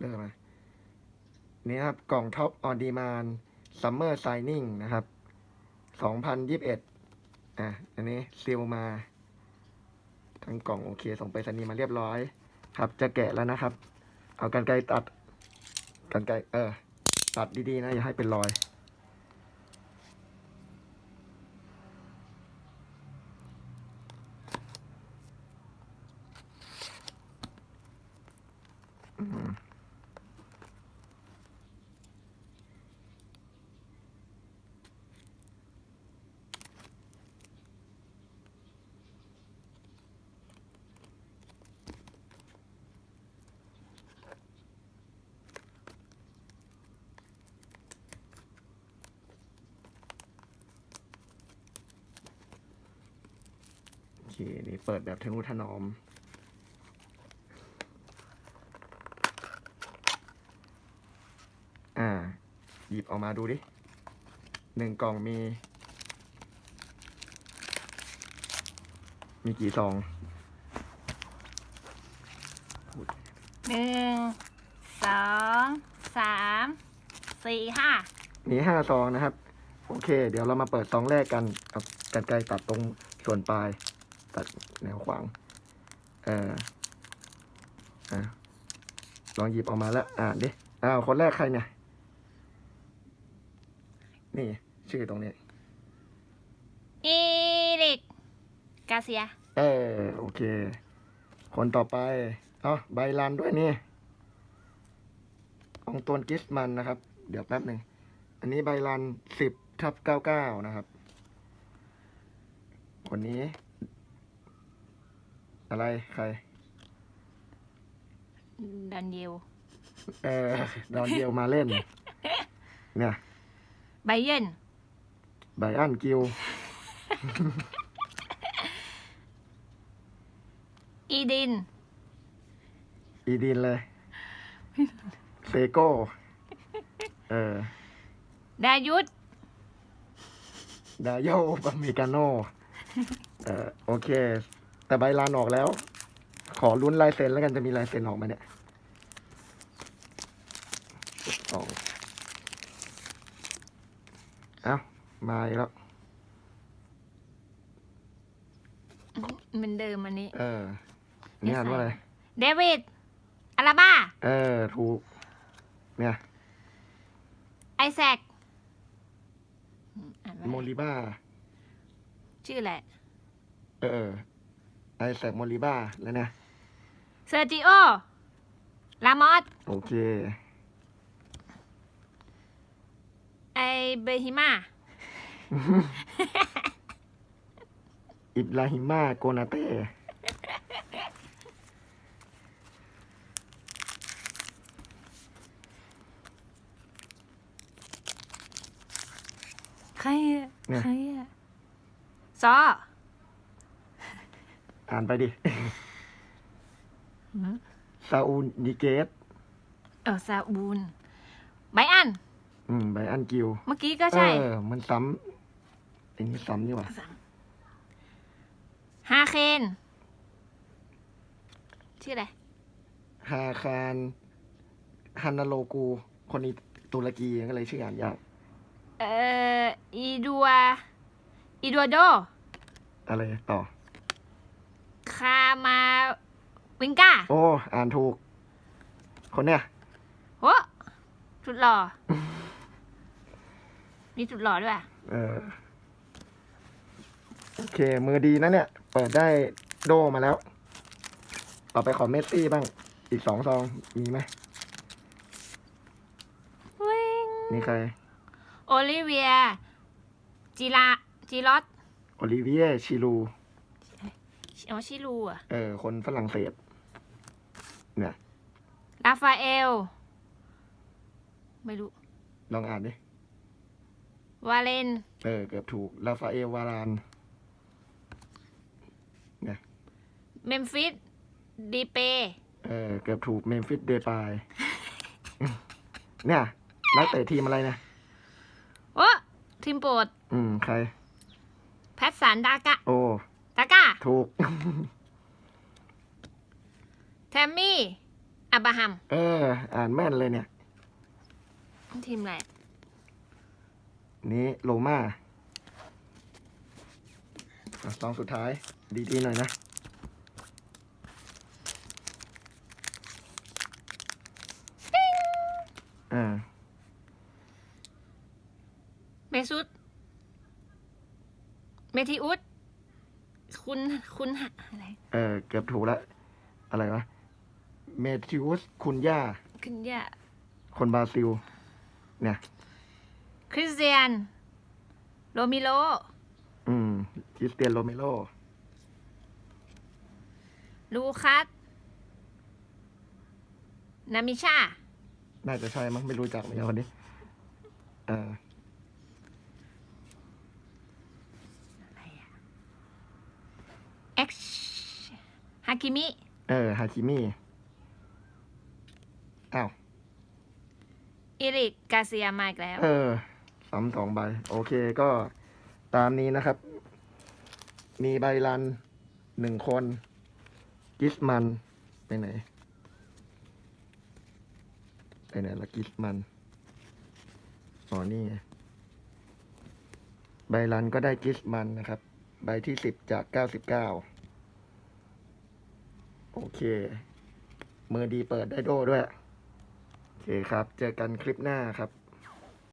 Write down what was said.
เลือกมานี่ครับ กล่องท็อปออนดีมานซัมเมอร์ไซนิ่งนะครับสองพันยิบเอ็ดอะ อันนี้ซีลมาทั้งกล่องโอเค ส่งไปสนีมาเรียบร้อย ครับ จะแกะแล้วนะครับ เอากันไกรตัดกันไกรเออ ตัดดีๆนะ อย่าให้เป็นรอย เค นี่เปิดแบบทะนุถนอม อ่า หยิบออกมาดูดิ หนึ่งกล่องมี มีกี่ซองหนึ่งสองสามสี่ห้ามีห้าซองนะครับ โอเค เดี๋ยวเรามาเปิดซองแรกกันเอากันไกรตัดตรงส่วนปลาย ตัดแนวขวาง เอออะลองหยิบออกมาแล้ว อ่านดิ อ้าว คนแรกใครเนี่ย นี่ ชื่อตรงนี้อีริก กาเซีย เออ โอเค คนต่อไป เอ๋อใบลันด้วยนี่องตวนกิสมันนะครับ เดี๋ยวแป๊บหนึ่ง อันนี้ใบลันสิบทับเก้าเก้านะครับ คนนี้ อะไรใคร ดันเยลเออดอนเดียวมาเล่น เนี่ยไบเยนไบอันกิลอีดิน อีดินเลยเซโก้เออดายุทธดาโยบามิกาโนเอ่อโอเค แต่ใบลานออกแล้ว ขอลุ้นลายเซ็นแล้วกันจะมีลายเซ็นออกไหมาเนี่ยสองเอ้ามาอีกแล้ว เหมือนเดิมอันนี้ เออ นี่อ่านว่าอะไร เดวิดอาราบ้า เออ ถูก เนี่ย ไอแซคอืมอ่านว่าโมอะไรลิบ้า ชื่ออะไรเออ ไอแซคโมลิบ้าแล้วเนี่ยเซอร์จิโอ ลามอส โอเค ไอเบฮิมา อิบราฮิมาโกนาเต้ ใครอะเนี่ย ใครอะซอ อ่านไปดิหืมซาอูนิเกตเออซาอูนไบอัน อืมไบอันกิลเมื่อกี้ก็ใช่ เออ มันซ้ำอันนี้ซ้ำนี่หว่าฮาเคนชื่ออะไรฮาคารฮันนาโลกู คนนี้ตุรกีก็เลยชื่ออ่านยาก เอ่ออีดัวอีดัวโด อะไรต่อ คามาวิงก้าโอ้ อ่านถูก คนเนี้ยโอ้สุดหล่อ มีสุดหล่อด้วยอะเออ โอเค มือดีนะเนี่ย เปิดได้โดมาแล้ว ต่อไปขอเมสซี่บ้าง อีกสองซอง มีไหม วิงนี่ใคร โอลิเวีย จิราจิรอตโอลิเวียชิลู อ๋อชิลูอะเออ คนฝรั่งเศส เนี่ยลาฟาเอล ไม่รู้ ลองอ่านดิ วาเลน เออ เกือบถูกลาฟาเอล วารานเมมฟิส ดีเป เออ เกือบถูก เมมฟิส เดปาย เนี่ยนักเตะทีมอะไรเนี่ยโอ้ทีมโปรด อืม ใคร แพทสันดากะ โอ้ ดาก้าถูก แทมมี่ อับราฮัม เออ อ่านแม่นเลยเนี่ย ทีมอะไร นี้โลมาอะซองสุดท้าย ดีๆหน่อยนะ อ่า เมซุต เมทิอุส คุณคุณหะอะไร เออเกือบถูกแล้วอะไรวะเมทิอุสคุณย่า คุณย่า คนบราซิล เนี่ย คริสเตียน โรมิโล อืม คริสเตียนโรเมโรลูคัส นามิชา น่าจะใช่มั้งไม่รู้จักเหมือนกันคนนี้ เออ เอ็ก ฮากิมิ เออฮาคิมิอ้าวอิริกกาเซียมาอีกแล้ว เออซ้ำสองใบ โอเคก็ตามนี้นะครับ มีใบรันหนึ่งคน กิสมัน ไปไหน ไปไหนละกิสมันอ๋อนี่ไงใบรันก็ได้กิสมันนะครับ ใบที่สิบจากเก้าสิบเก้า โอเค มือดีเปิดได้โดด้วย โอเคครับ เจอกันคลิปหน้าครับ